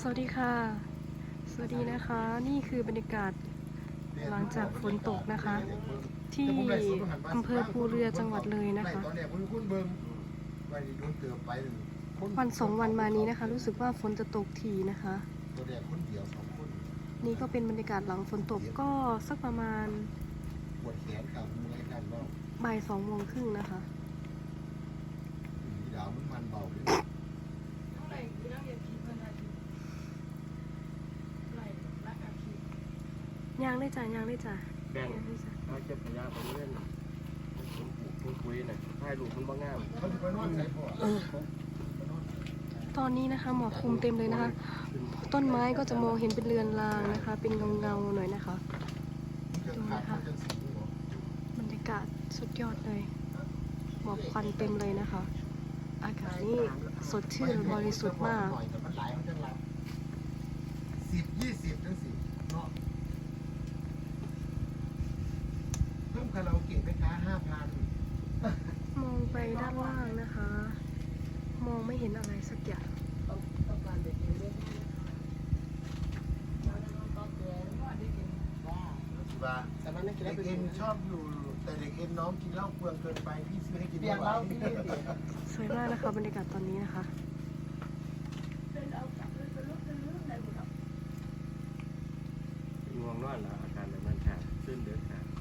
สวัสดีค่ะ สวัสดีนะคะ นี่คือบรรยากาศหลังจากฝนตกนะคะ ที่อำเภอภูเรือจังหวัดเลยนะคะ วันสองวันมานี้นะคะ รู้สึกว่าฝนจะตกทีนะคะ นี่ก็เป็นบรรยากาศหลังฝนตกก็สักประมาณบ่ายสองโมงครึ่งนะคะดาวมันมันเบา ยย่างได้จ้ะย่างได้จ้ะแบ่งย่างได้จ้ะเอาเก็บขยะไปเล่นผมปลูกผมคุยน่ะถ่ายรูปมันบ่งามเขาจะไปนอนใส่พ่อตอนนี้นะคะหมอกคลุมเต็มเลยนะคะ ต้นไม้ก็จะมองเห็นเป็นเรือนรางนะคะ เป็นเงาเงาๆหน่อยนะคะมันจะขาดมันจะสีหัวบรรยากาศสุดยอดเลยหมอกควันเต็มเลยนะคะ อากาศนี่สดชื่นบริสุทธิ์มากหน่อยแต่มันไหลมันจะหลับสิบยี่สิบจังสิเนาะเพิ่ม คาราโอเกะไหมคะห้าพันมองไปด้านล่างนะคะ มองไม่เห็นอะไรสักอย่างว่าแต่มันไม่กินเด็แล้วกเป็นเอ็นชอบอยู่ แต่เด็กเอ็นน้องกินเหล้าเปลืองเกินไปพี่ซื้อให้กินไม่ไหวสวยมากนะคะบรรยากาศตอนนี้นะคะง่วงนอนแล้วอาการแบบนั้นค่ะขึ้นเดือดค่ะ